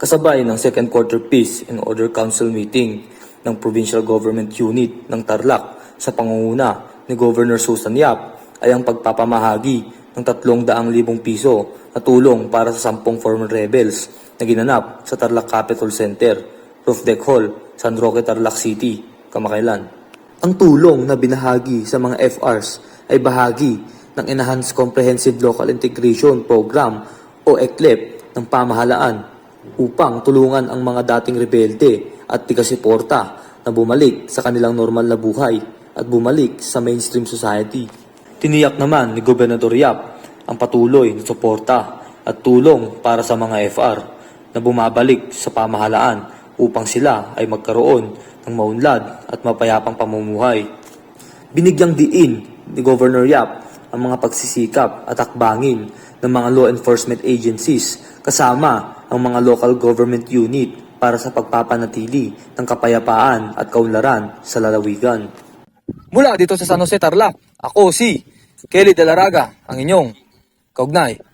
kasabay ng Second Quarter Peace and Order Council meeting ng Provincial Government Unit ng Tarlac sa pangunguna ni Governor Susan Yap ay ang pagpapamahagi ng 300,000 piso na tulong para sa sampung former rebels na ginanap sa Tarlac Capital Center, Roof Deck Hall, San Roque, Tarlac City, kamakailan. Ang tulong na binahagi sa mga FRs ay bahagi ng Enhanced Comprehensive Local Integration Program o ECLEP ng pamahalaan upang tulungan ang mga dating rebelde at tiga-suporta na bumalik sa kanilang normal na buhay at bumalik sa mainstream society. Tiniyak naman ni Gobernador Yap ang patuloy na suporta at tulong para sa mga FR na bumabalik sa pamahalaan upang sila ay magkaroon ng maunlad at mapayapang pamumuhay. Binigyang diin ni Governor Yap ang mga pagsisikap at akbangin ng mga law enforcement agencies kasama ang mga local government unit para sa pagpapanatili ng kapayapaan at kaunlaran sa lalawigan. Mula dito sa San Jose Tarlac, ako si Kelly De La Raga, ang inyong kaugnay